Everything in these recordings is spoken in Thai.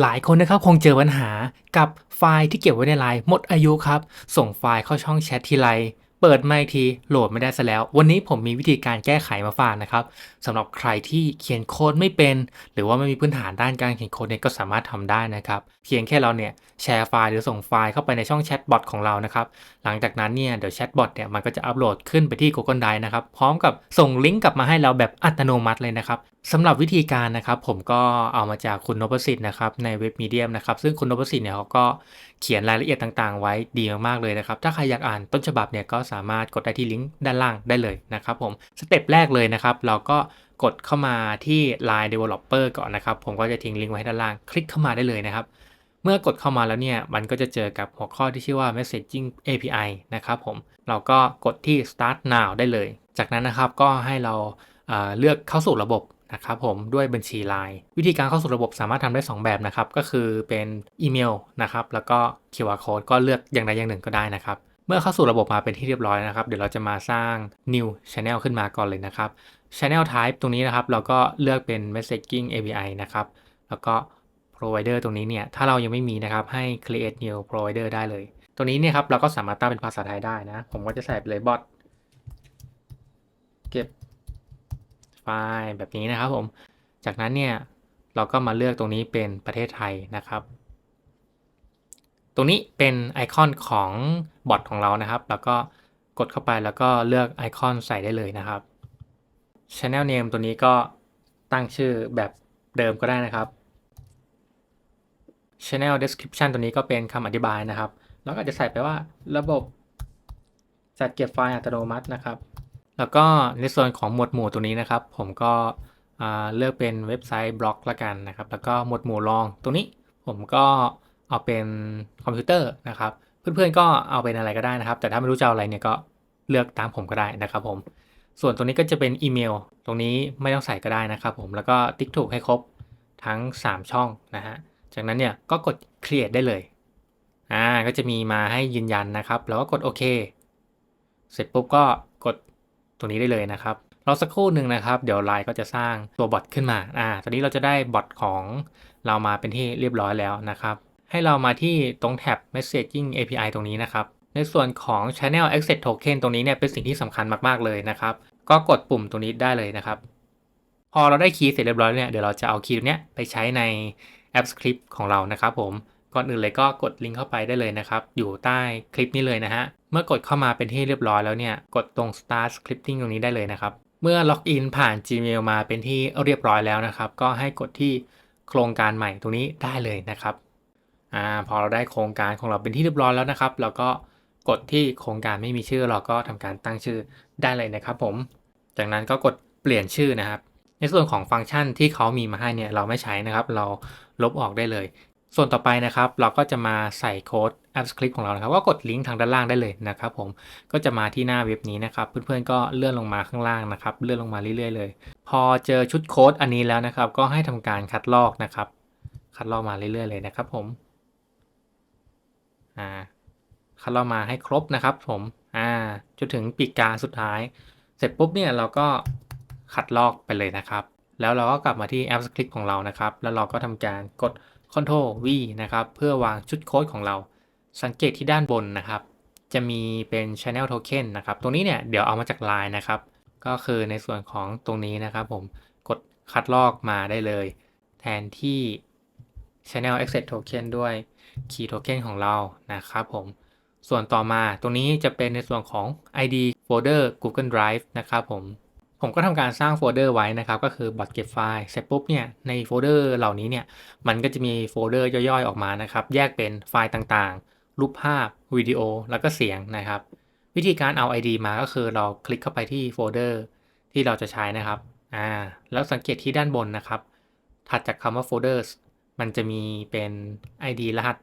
หลายคนนะครับคงเจอปัญหากับไฟล์ที่เก็บไว้ในไลน์หมดอายุครับ ส่งไฟล์เข้าช่องแชททีไร เปิดมาอีกทีโหลดไม่ได้ซะแล้ว วันนี้ผมมีวิธีการแก้ไขมาฝากนะครับสำหรับใครที่เขียนโค้ดไม่เป็น หรือว่าไม่มีพื้นฐานด้านการเขียนโค้ดเนี่ยก็สามารถทำได้นะครับ เพียงแค่เราเนี่ยแชร์ไฟล์หรือส่งไฟล์เข้าไปในช่องแชทบอทของเรานะครับ หลังจากนั้นเนี่ยเดี๋ยวแชทบอทเนี่ยมันก็จะอัปโหลดขึ้นไปที่ Google Drive นะครับพร้อมกับส่งลิงก์กลับมาให้เราแบบอัตโนมัติเลยนะครับสำหรับวิธีการนะครับผมก็เอามาจากคุณนพสิทธิ์นะครับในเว็บมีเดียมนะครับซึ่งคุณนพสิทธิ์เนี่ยเขาก็เขียนรายละเอียดต่างๆ ไว้ดีมากๆเลยนะครับ ถ้าใครอยากอ่านต้นฉบับเนี่ยก็สามารถกดได้ที่ลิงก์ด้านล่างได้เลยนะครับผมสเต็ปแรกเลยนะครับ เราก็กดเข้ามาที่ Line Developer ก่อนนะครับ ผมก็จะทิ้งลิงก์ไว้ให้ด้านล่าง คลิกเข้ามาได้เลยนะครับ เมื่อกดเข้ามาแล้วเนี่ยมันก็จะเจอกับหัวข้อที่ชื่อว่า Messaging API นะครับผมเราก็กดที่ Start Now ได้เลย จากนั้นนะครับก็ให้เราเอ่อเลือกเข้าสู่ระบบ นะครับผมด้วยบัญชี Line วิธีการเข้าสู่ระบบสามารถทำได้ 2 แบบนะครับ ก็คือเป็นอีเมลนะครับแล้วก็ QR Code ก็เลือกอย่างใดอย่างหนึ่งก็ได้นะครับ เมื่อเข้าสู่ระบบมาเป็นที่เรียบร้อยนะครับ เดี๋ยวเราจะมาสร้าง new channel ขึ้นมาก่อนเลยนะครับ channel type ตรงนี้นะครับ เราก็เลือกเป็น messaging API นะครับ แล้วก็ provider ตรงนี้เนี่ยถ้าเรายังไม่มีนะครับให้ create new provider ได้เลย ตรงนี้เนี่ยครับเราก็สามารถตั้งเป็นภาษาไทยได้นะ ผมก็จะใส่ไปเลย bot เก็บ ไฟล์แบบนี้นะครับผม จากนั้นเนี่ยเราก็มาเลือกตรงนี้เป็นประเทศไทยนะครับ ตรงนี้เป็นไอคอนของบอทของเรานะครับ แล้วก็กดเข้าไปแล้วก็เลือกไอคอนใส่ได้เลยนะครับ Channel Name ตัวนี้ก็ตั้งชื่อแบบเดิมก็ได้นะครับ Channel Description ตัวนี้ก็เป็นคำอธิบายนะครับ แล้วก็จะใส่ไปว่าระบบจัดเก็บไฟล์อัตโนมัตินะครับ แล้วก็ในส่วนของหมวดหมู่ตัวนี้นะครับ ผมก็เลือกเป็นเว็บไซต์บล็อกละกันนะครับ แล้วก็หมวดหมู่รองตรงนี้ ผมก็เอาเป็นคอมพิวเตอร์นะครับ เพื่อนๆก็เอาเป็นอะไรก็ได้นะครับ แต่ถ้าไม่รู้จะเอาอะไรเนี่ยก็เลือกตามผมก็ได้นะครับผม ส่วนตรงนี้ก็จะเป็นอีเมล ตรงนี้ไม่ต้องใส่ก็ได้นะครับผม แล้วก็ติ๊กถูกให้ครบทั้ง 3 ช่องนะฮะ จากนั้นเนี่ยก็กด create ได้เลย อ่า ก็จะมีมาให้ยืนยันนะครับ แล้วก็กดโอเค เสร็จปุ๊บก็ ตรงนี้ได้เลยนะครับรอสักครู่หนึ่งนะครับ เดี๋ยวไลน์ก็จะสร้างตัวบอทขึ้นมาอ่าตอนนี้เราจะได้บอทของเรามาเป็นที่เรียบร้อยแล้วนะครับ ให้เรามาที่ตรงแท็บ messaging API ตรงนี้นะครับ ในส่วนของ channel access token ตรงนี้เนี่ยเป็นสิ่งที่สำคัญมากๆเลยนะครับ ก็กดปุ่มตรงนี้ได้เลยนะครับ พอเราได้คีย์เสร็จเรียบร้อยแล้วเนี่ยเดี๋ยวเราจะเอาคีย์ตรงเนี้ยไปใช้ในแอปสคริปต์ของเรานะครับผมก่อนอื่นเลยก็กดลิงก์เข้าไปได้เลยนะครับ อยู่ใต้คลิปนี้เลยนะฮะ มื่อกดเข้ามาเป็นที่เรียบร้อยแล้วเนี่ย กดตรง start scripting ตรงนี้ได้เลยนะครับ เมื่อล็อกอินผ่าน Gmail มาเป็นที่เรียบร้อยแล้วนะครับ ก็ให้กดที่โครงการใหม่ตรงนี้ได้เลยนะครับอ่าพอเราได้โครงการของเราเป็นที่เรียบร้อยแล้วนะครับ เราก็กดที่โครงการไม่มีชื่อเราก็ทำการตั้งชื่อได้เลยนะครับผม จากนั้นก็กดเปลี่ยนชื่อนะครับ ในส่วนของฟังก์ชันที่เขามีมาให้เนี่ยเราไม่ใช้นะครับ เราลบออกได้เลย ส่วนต่อไปนะครับ เราก็จะมาใส่โค้ด AppScript ของเรานะครับ ก็กดลิงก์ทางด้านล่างได้เลยนะครับผมก็จะมาที่หน้าเว็บนี้นะครับ เพื่อนๆก็เลื่อนลงมาข้างล่างนะครับ เลื่อนลงมาเรื่อยๆเลย พอเจอชุดโค้ดอันนี้แล้วนะครับ ก็ให้ทำการคัดลอกนะครับ คัดลอกมาเรื่อยๆเลยนะครับ ผมอ่าคัดลอกมาให้ครบนะครับ ผมอ่าจนถึงปีกกาสุดท้าย เสร็จปุ๊บเนี่ยเราก็คัดลอกไปเลยนะครับ แล้วเราก็กลับมาที่ App Script ของเรานะครับ แล้วเราก็ทำการกด Ctrl V นะครับเพื่อวางชุดโค้ดของเรา สังเกตที่ด้านบนนะครับ จะมีเป็น Channel Token นะครับตรงนี้เนี่ยเดี๋ยวเอามาจาก Line นะครับ ก็คือในส่วนของตรงนี้นะครับผมกดคัดลอกมาได้เลย แทนที่ Channel Access Token ด้วย Key Token ของเรานะครับผมส่วนต่อมาตรงนี้จะเป็นในส่วนของ ID Folder Google Drive นะครับผม ผมก็ทำการสร้างโฟลเดอร์ไว้นะครับ ก็คือบอทเก็บไฟล์เสร็จปุ๊บเนี่ยในโฟลเดอร์เหล่านี้เนี่ยมันก็จะมีโฟลเดอร์ย่อยๆออกมานะครับ แยกเป็นไฟล์ต่างๆ รูปภาพวิดีโอ แล้วก็เสียงนะครับ วิธีการเอา ID มาก็คือเราคลิกเข้าไปที่โฟลเดอร์ที่เราจะใช้นะครับอ่าแล้วสังเกตที่ด้านบนนะครับ ถัดจากคำว่า folders มันจะมีเป็น ID รหัส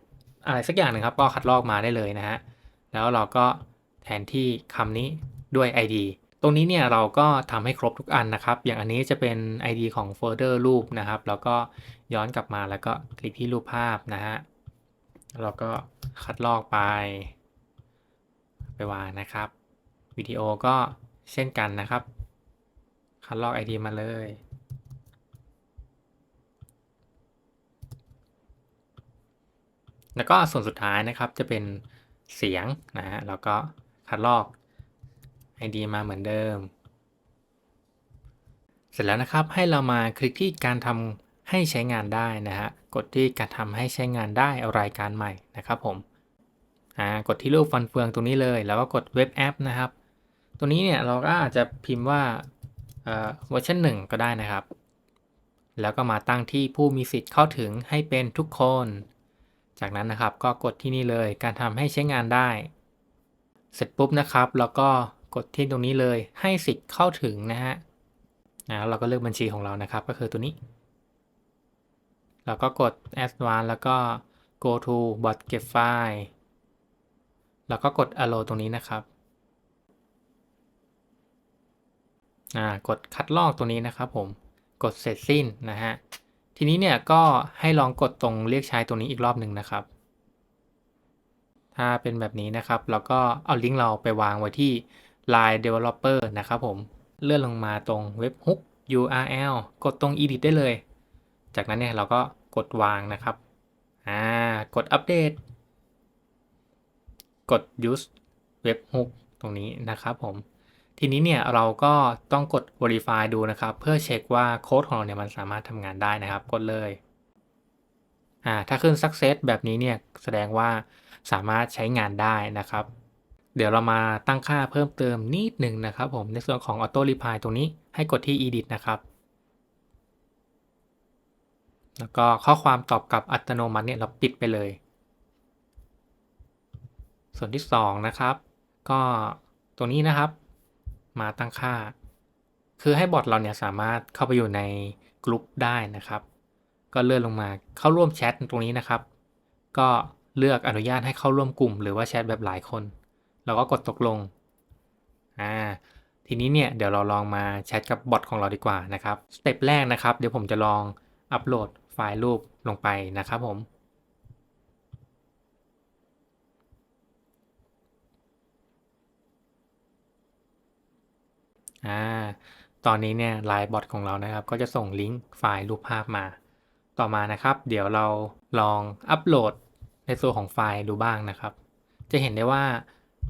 อะไรสักอย่างหนึ่งครับ ก็คัดลอกมาได้เลยนะฮะแล้วเราก็แทนที่คำนี้ด้วย ID ตรงนี้เนี่ยเราก็ทำให้ครบทุกอันนะครับ อย่างอันนี้จะเป็น ID ของโฟลเดอร์รูปนะครับ แล้วก็ย้อนกลับมาแล้วก็คลิกที่รูปภาพนะฮะเราก็คัดลอกไป ไปวางนะครับ วิดีโอก็เช่นกันนะครับ คัดลอก ID มาเลย แล้วก็ส่วนสุดท้ายนะครับจะเป็นเสียงนะฮะแล้วก็คัดลอก ID มาเหมือนเดิม เสร็จแล้วนะครับให้เรามาคลิกที่การทำให้ใช้งานได้นะฮะกดที่การทำให้ใช้งานได้รายการใหม่นะครับผมอ่ากดที่รูปฟันเฟืองตรงนี้เลย แล้วก็กดเว็บแอปนะครับ ตัวนี้เนี่ยเราก็อาจจะพิมพ์ว่าเวอร์ชันหนึ่งก็ได้นะครับ แล้วก็มาตั้งที่ผู้มีสิทธิ์เข้าถึงให้เป็นทุกคน จากนั้นนะครับก็กดที่นี่เลยการทำให้ใช้งานได้ เสร็จปุ๊บนะครับ แล้วก็ กดที่ตรงนี้เลยให้สิทธิ์เข้าถึงนะฮะนะเราก็เลือกบัญชีของเรานะครับ ก็คือตัวนี้ เราก็กด advanced แล้วก็ go to bot เก็บไฟล์แล้วก็กด allow ตรงนี้นะครับอ่ากดคัดลอกตัวนี้นะครับผมกดเสร็จสิ้นนะฮะทีนี้เนี่ยก็ให้ลองกดตรงเรียกใช้ตัวนี้อีกรอบหนึ่งนะครับ ถ้าเป็นแบบนี้นะครับแล้วก็เอาลิงก์เราไปวางไว้ที่ Line Developer นะครับผม เลื่อนลงมาตรงเว็บ hook URL กดตรง edit ได้เลย จากนั้นเนี่ยเราก็กดวางนะครับ อ่า กดอัปเดต กด use web hook ตรงนี้นะครับผม ทีนี้เนี่ยเราก็ต้องกด verify ดูนะครับ เพื่อเช็คว่าโค้ดของเราเนี่ยมันสามารถทำงานได้นะครับ กดเลย อ่า ถ้าขึ้น success แบบนี้เนี่ยแสดงว่าสามารถใช้งานได้นะครับ เดี๋ยวเรามาตั้งค่าเพิ่มเติมนิดหนึ่งนะครับผมในส่วนของ auto reply ตรงนี้ให้กดที่ edit นะครับ แล้วก็ข้อความตอบกลับอัตโนมัติเนี่ยเราปิดไปเลย ส่วนที่ 2 นะครับ ก็ตัวนี้นะครับ มาตั้งค่า คือให้บอทเราเนี่ยสามารถเข้าไปอยู่ในกลุ่มได้นะครับ ก็เลื่อนลงมาเข้าร่วมแชทตรงนี้นะครับ ก็เลือกอนุญาตให้เข้าร่วมกลุ่ม หรือว่าแชทแบบหลายคน เราก็กดตกลงอ่าทีนี้เนี่ยเดี๋ยวเราลองมาแชทกับบอทของเราดีกว่านะครับสเต็ปแรกนะครับ เดี๋ยวผมจะลองอัปโหลดไฟล์รูปลงไปนะครับผมอ่าตอนนี้เนี่ยไลน์บอทของเรานะครับ ก็จะส่งลิงก์ไฟล์รูปภาพมา ต่อมานะครับ เดี๋ยวเราลองอัปโหลดในส่วนของไฟล์ดูบ้างนะครับ จะเห็นได้ว่า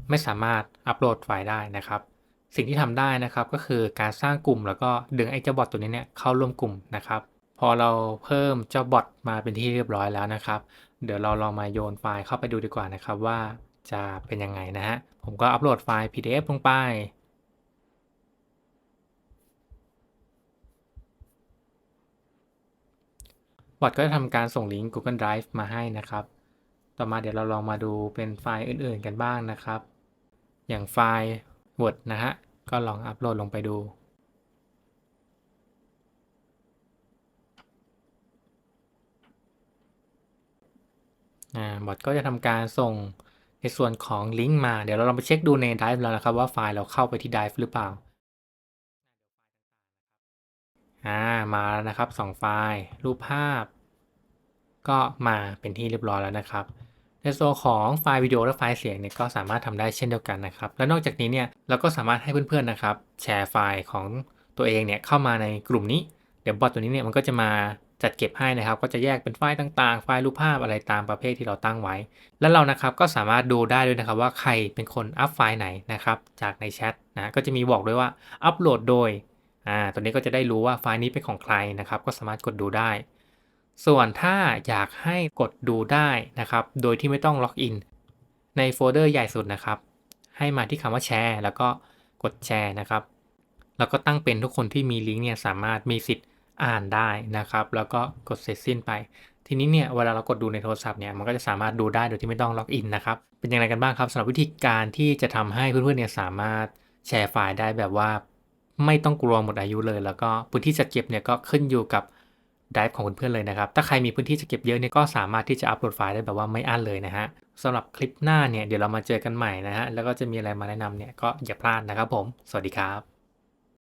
ไม่สามารถอัปโหลดไฟล์ได้นะครับ สิ่งที่ทำได้นะครับก็คือการสร้างกลุ่มแล้วก็ดึงไอ้เจ้าบอทตัวนี้เนี่ยเข้าร่วมกลุ่มนะครับ พอเราเพิ่มเจ้าบอทมาเป็นที่เรียบร้อยแล้วนะครับ เดี๋ยวเราลองมาโยนไฟล์เข้าไปดูดีกว่านะครับว่าจะเป็นยังไงนะฮะ ผมก็อัปโหลดไฟล์ PDF ลงไปบอทก็จะทำการส่งลิงก์ Google Drive มาให้นะครับ ต่อมาเดี๋ยวเราลองมาดูเป็นไฟล์อื่นๆกันบ้างนะครับ อย่างไฟล์ Word นะฮะ ก็ลองอัปโหลดลงไปดูอ่าบอทก็จะทำการส่งในส่วนของลิงก์มา เดี๋ยวเราลองไปเช็คดูใน Drive แล้วนะครับว่าไฟล์เราเข้าไปที่ Drive หรือเปล่า อ่า มาแล้วนะครับ 2 ไฟล์ รูปภาพ ก็มาเป็นที่เรียบร้อยแล้วนะครับ ในส่วนของไฟล์วิดีโอและไฟล์เสียงเนี่ยก็สามารถทำได้เช่นเดียวกันนะครับ และนอกจากนี้เนี่ยเราก็สามารถให้เพื่อนๆนะครับ แชร์ไฟล์ของตัวเองเนี่ยเข้ามาในกลุ่มนี้ เดี๋ยวบอทตัวนี้เนี่ยมันก็จะมาจัดเก็บให้นะครับ ก็จะแยกเป็นไฟล์ต่างๆ ไฟล์รูปภาพอะไรตามประเภทที่เราตั้งไว้ แล้วเรานะครับก็สามารถดูได้ด้วยนะครับว่าใครเป็นคนอัพไฟล์ไหนนะครับจากในแชทนะก็จะมีบอกด้วยว่าอัปโหลดโดยอ่าตัวนี้ก็จะได้รู้ว่าไฟล์นี้เป็นของใครนะครับ ก็สามารถกดดูได้ ส่วนถ้าอยากให้กดดูได้นะครับ โดยที่ไม่ต้องล็อกอิน ในโฟลเดอร์ใหญ่สุดนะครับ ให้มาที่คำว่าแชร์แล้วก็กดแชร์นะครับ แล้วก็ตั้งเป็นทุกคนที่มีลิงก์เนี่ยสามารถมีสิทธิ์อ่านได้นะครับ แล้วก็กดเสร็จสิ้นไป ทีนี้เนี่ยเวลาเรากดดูในโทรศัพท์เนี่ยมันก็จะสามารถดูได้โดยที่ไม่ต้องล็อกอินนะครับ เป็นยังไงกันบ้างครับสำหรับวิธีการที่จะทำให้เพื่อนๆเนี่ยสามารถแชร์ไฟล์ได้แบบว่า ไม่ต้องกลัวหมดอายุเลย แล้วก็พื้นที่จัดเก็บเนี่ยก็ขึ้นอยู่กับ ไดฟ์ของเพื่อนๆเลยนะครับ ถ้าใครมีพื้นที่จะเก็บเยอะเนี่ยก็สามารถที่จะอัปโหลดไฟล์ได้แบบว่าไม่อั้นเลยนะฮะสำหรับคลิปหน้าเนี่ยเดี๋ยวเรามาเจอกันใหม่นะฮะแล้วก็จะมีอะไรมาแนะนำเนี่ยก็อย่าพลาดนะครับผม สวัสดีครับ